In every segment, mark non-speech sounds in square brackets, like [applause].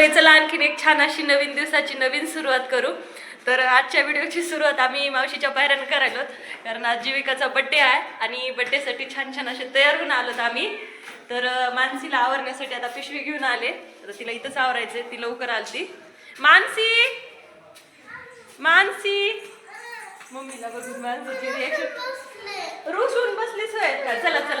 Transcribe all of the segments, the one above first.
मंडळी चला आणखीन एक छान अशी नवीन दिवसाची नवीन सुरुवात करू. तर आजच्या व्हिडिओची सुरुवात आम्ही मावशीच्या पायऱ्यानं करायलो कारण आज जीविकाचा बड्डे आहे आणि बड्डेसाठी छान छान असे तयार होऊन आलोत आम्ही. तर मानसीला आवरण्यासाठी आता पिशवी घेऊन आले. तर तिला इथंच आवरायचंय ती लवकर आलती. मानसी! मानसी! मम्मीला बघून मानसीची रिएक्शन रुसून बसलीच होय का चला. चला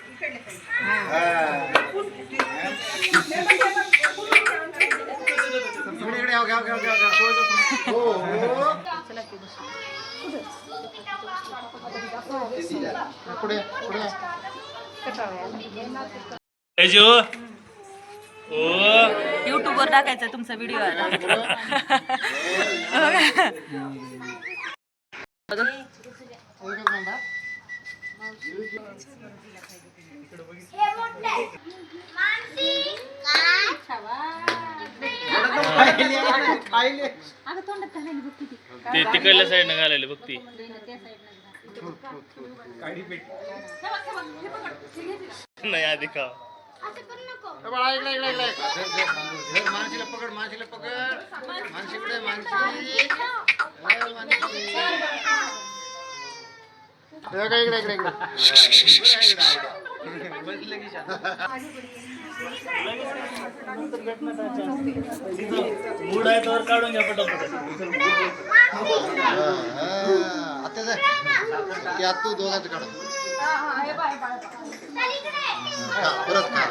युट्यूब वर टाकायचा तुमचा व्हिडिओ आला. ते तिकडल्या साईडनं घालायला बघ ती. नाही आधी का मानसीला पकड मानसीला पकड मानसी पुढे मानसी. हे इकडे इकडे मूड आहे तर काढून घ्या पटापट. आता ते आत तू दोघांचं काढ. हा, परत काढ.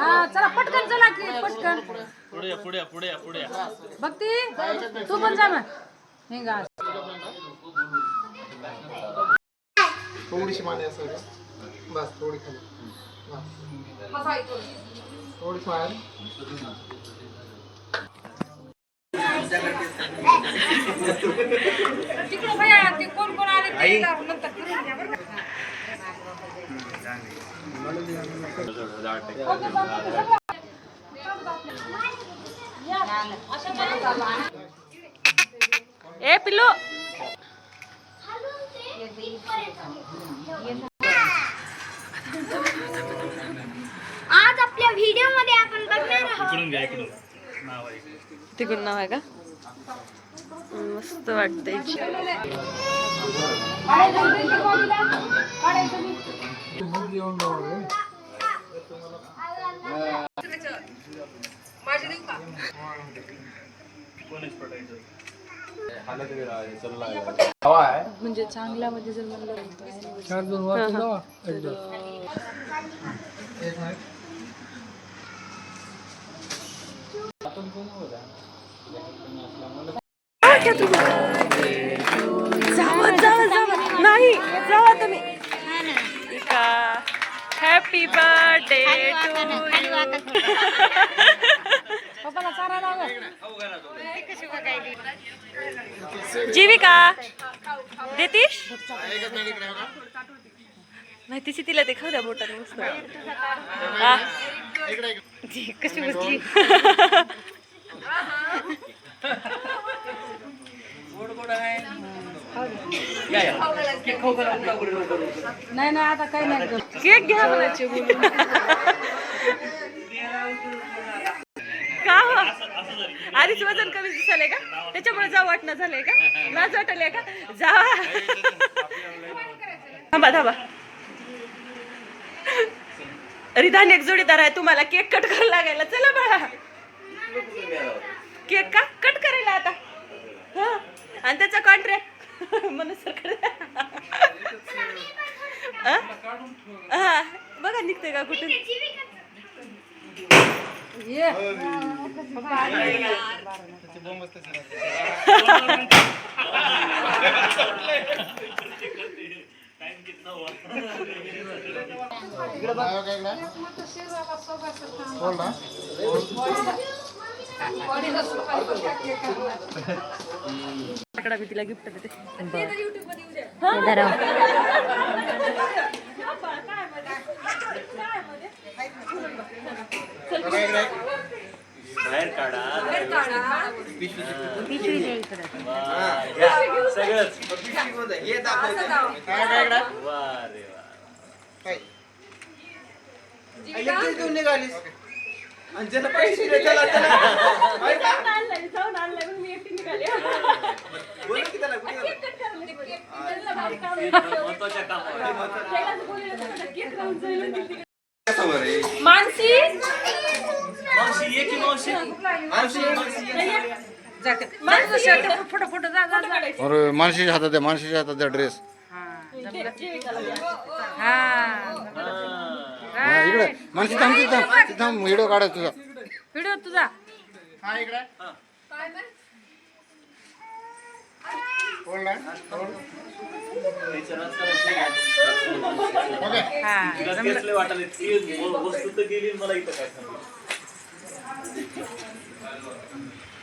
हा, चला पटकन चला की पटकन. पुढे पुढे पुढे पुढे. भक्ती तू पण जा मग. हिंगा थोडीशी माने असं बस थोडी खाली. बस. थोडी. बाहेर तिकडे भैया ते कोण कोण आले ते नंतर करून घ्या बरं का? ए पिल्लू. आज आपल्या व्हिडिओमध्ये आपण बघणार आहोत. तिकडून नाव आहे का? मस्त वाटतंय. कोणीच पटायचं. म्हणजे चांगला म्हणजे जर म्हणलं नाही जावा. तुम्ही हॅपी बर्थडे टू पप्पाला चारा लावा जीविका? देतीस नाही तिची तिला ते खाऊ द्या बोटाने हा. कशी बसली? नाही नाही आता काही नाही. केक घ्या म्हणायचे [laughs] आधीच वजन कमी दिसायलंय का? त्याच्यामुळे जाऊ वाटणं झालंय का? [laughs] लाज वाटले का? जा थांबा थांबा. रिधान एक जोडीदार आहे तुम्हाला केक कट करायला लागायला. चला बाळा. केक का? कट करायला आता. हा. आणि त्याचा कॉन्ट्रॅक्ट म्हणून सरकार हा? बघा निघते का कुठून? ये इकडे बघ. होल्ड हा आकडा मी तिला गिफ्ट देते बाहेर काढा सगळंच काय काय काय वा रे वा काय इलेक्ट्रिक घेऊन निघालीस आणि ज्याला पैसे दे त्याला त्याला बोला की? महत्त्वाच्या कामावर मानसी मावशी ये की मावशी माझं शर्ट फोटो फोटो जा जा जा. अरे मानसीच्या हातात द्या मानसीच्या हातात द्या ड्रेस हा हा इकडे. मानसी थांब तिथं थांब. तिथं थांब. व्हिडिओ काढा तुझा. व्हिडिओ तुझा. हा इकडे. ओके हा वाटायला ती वस्तू तर गेली मला इथं काय सांगू?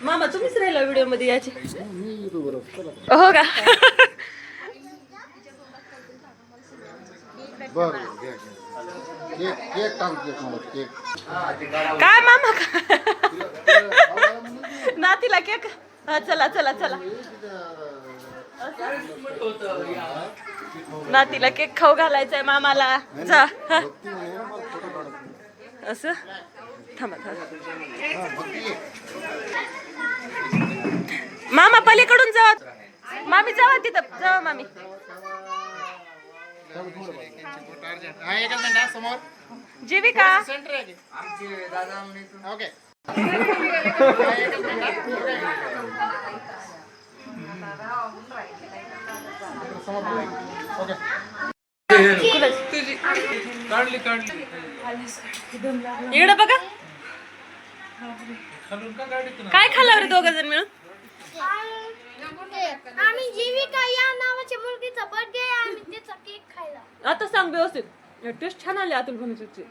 मामा तुम्हीच राहिला व्हिडिओमध्ये याचे. हो का? काय मामा नातीला केक? हा चला चला चला. नातीला केक खाऊ घालायचंय मामाला. जा. हा. असं? थांबा थांबा. मामा पलीकडून जावा. मामी जावा तिथं. जावा मामी. एकच मिनिट समोर जीविका इकडं बघा काय खाल्लं रे दोघ जण मिळून? आम्ही जीविका या नावाच्या मुलगीचा बर्थडे आहे आम्ही त्याचा केक खायला. आता सांग व्यवस्थित. टेस्ट छान आली अतुल बनवची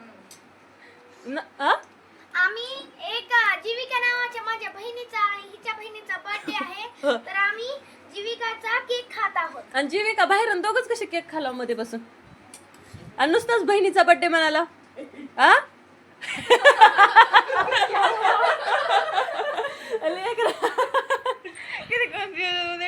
आम्ही एक जीविका नावाच्या माझ्या बहिणीचा आणि हिच्या बहिणीचा बर्थडे आहे. [laughs] तर आम्ही जीविकाचा केक खात आहोत. आणि जीविका बाहेरून दोघच कसे केक खाला मध्ये बसून? आणि नुसताच बहिणीचा बर्थडे म्हणाला. आ? [laughs] लेकरं. किती confuse मध्ये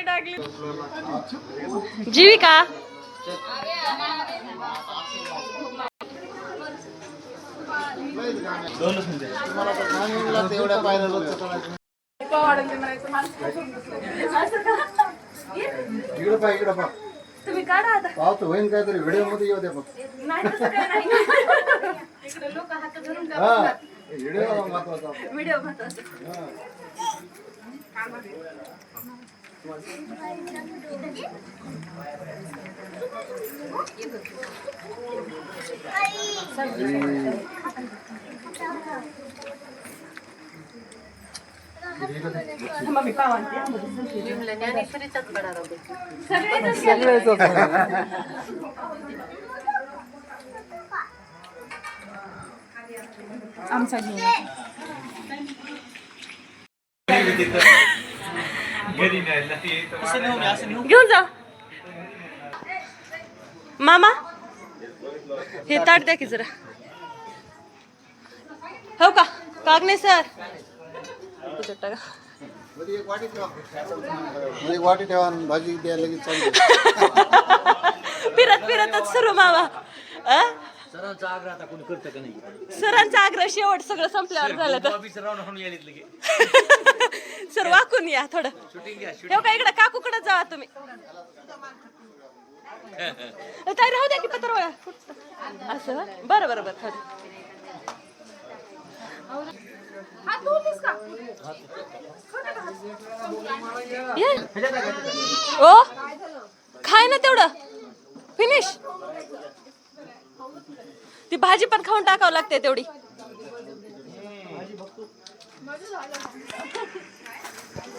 टाकली जीविका दोनच म्हणजे तुम्हाला तर लहान तेवढ्या पाहिलं होतं कळायचं. इकडं पहा इकडं पहा तुम्ही काढा आता. पाहतो होईन काहीतरी. व्हिडिओमध्ये येऊ द्या फक्त. व्हिडिओ महत्त्वाचा. व्हिडिओ महत्त्वाचा हा. मम्मी पाव आणते. असं नेऊ नये असं नेऊ घेऊन जा. मामा? हे ताट द्या की जरा. हो का? कागणे सर. वाटी ठेवा भाजी द्या लगेच. फिरत फिरतच सुरू मामा. अ? सरांचा आग्रह आता कोणी करतं का नाही? सरांचा आग्रह शेवट सगळं संपल्यावर झालं तर. [laughs] सर वाकून या थोडं. ठेव का इकडे काकूकडे जावा तुम्ही. ताई राहू द्या की पत्र असं बरं बरं बरं थोडं. ओ खाय ना तेवढं. फिनिश. ती भाजी पण खाऊन टाकावं लागते तेवढी.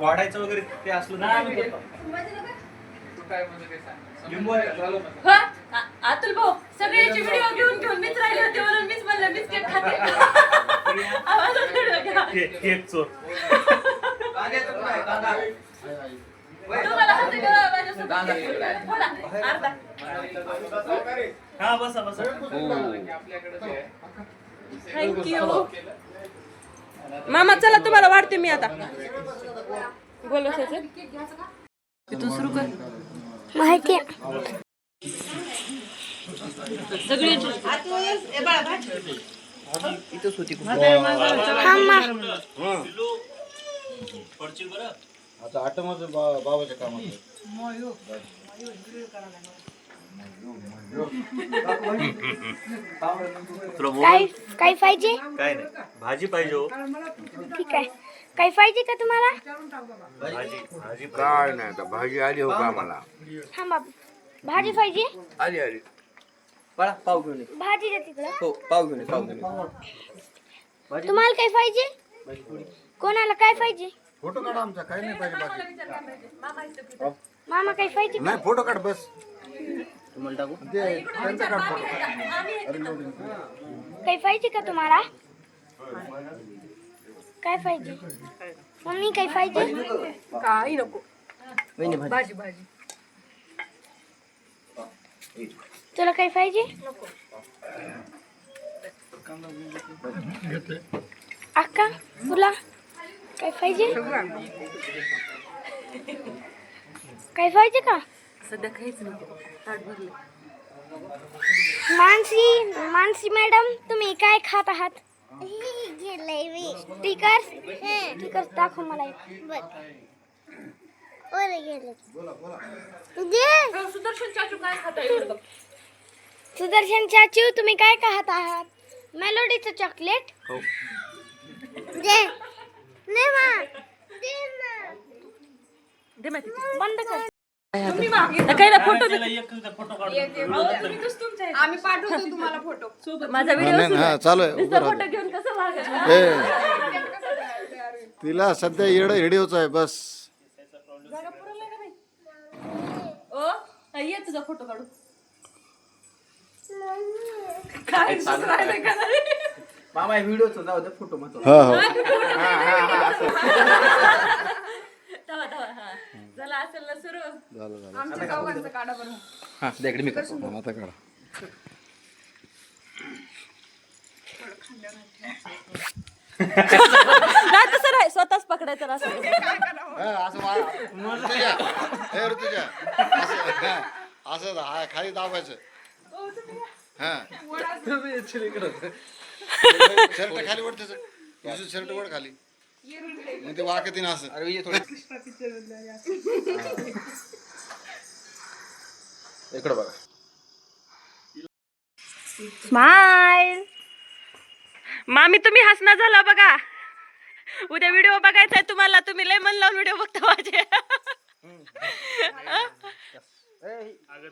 वाढायचं वगैरे ते असलं? हा? अतुल भाऊ सगळ्याची व्हिडिओ घेऊन घेऊन मीच राहिले होते म्हणून मीच म्हणलं मीच केक खाते. घ्या. केक चोर. तुम्हाला हसू का? माझ्यासोबत? बोला, अर्धा. हा बसा बसा. थँक्यू मामा चला तुम्हाला वाढते मी आता. बोल तिथून सुरू. कर. माहिती. सगळी आता आटोमध्ये बाबाच्या कामात काय काय पाहिजे? काय नाही. भाजी पाहिजे हो. ठीक आहे. काय पाहिजे का तुम्हाला? भाजी. भाजी काय नाही आता. भाजी आली हो का आम्हाला? थांबा. भाजी पाहिजे? आली आली. पाव घेऊन ये. भाजी द्या तिकडं. हो पाव घेऊन ये, पाव घेऊन ये. तुम्हाला काय पाहिजे? कोणाला काय पाहिजे? फोटो काढ आमचा. काही नाही पाहिजे बाकी. मामा काय पाहिजे नाही फोटो काढ बस. तुम्हाला टाकू? ते त्यांचा काढ. फोटो काही पाहिजे का तुम्हाला? काय पाहिजे? मम्मी काही पाहिजे? काही नको. वहिनी भाजी. भाजी भाजी. तुला काही पाहिजे? अक्का तुला काय पाहिजे? काय पाहिजे का? सध्या काहीच नको ताट भरले. मानसी मानसी मॅडम तुम्ही काय खात आहात? स्टिकर स्टिकर दाखव मला एक. सुदर्शन चाचू काय बघ. सुदर्शन चाचू तुम्ही काय खात आहात? मेलोडीचं चॉकलेट? दे. दे मा. दे मा. दे माहिती बंद कर. फोटो आम्ही पाठवतो तुम्हाला फोटो माझा नाही व्हिडिओ हा चालू आहे उभं फोटो घेऊन कसं. ए तिला सध्या येडं हेडिओच आहे बस. ओ ये तुझा फोटो काढू. काय का? नाही? मामा व्हिडिओचा जाऊ दे फोटो मत हा हो. तवा तवा हा झाला असेल ना सुरू? झालं झालं. आमच्या काढा. बरं. हा इकडे मी करतो हा, आता काढा. नाही तसं नाही. स्वतःच पकडायचं असं. हा, असं वा- ऋतुजा हे ऋतुजा. असं हा, असं हा, खाली दाबायचं. हा. [laughs] शर्ट खाली वर त्याचं दुसरं शर्ट वर खाली. मग ते वाकतीन असं. अरे ये थोडं. इकडे बघा. स्माइल मामी तुम्ही हसना झाला बघा. उद्या व्हिडिओ बघायचा आहे तुम्हाला. तुम्ही लय मन लावून व्हिडिओ बघता माझे. अगं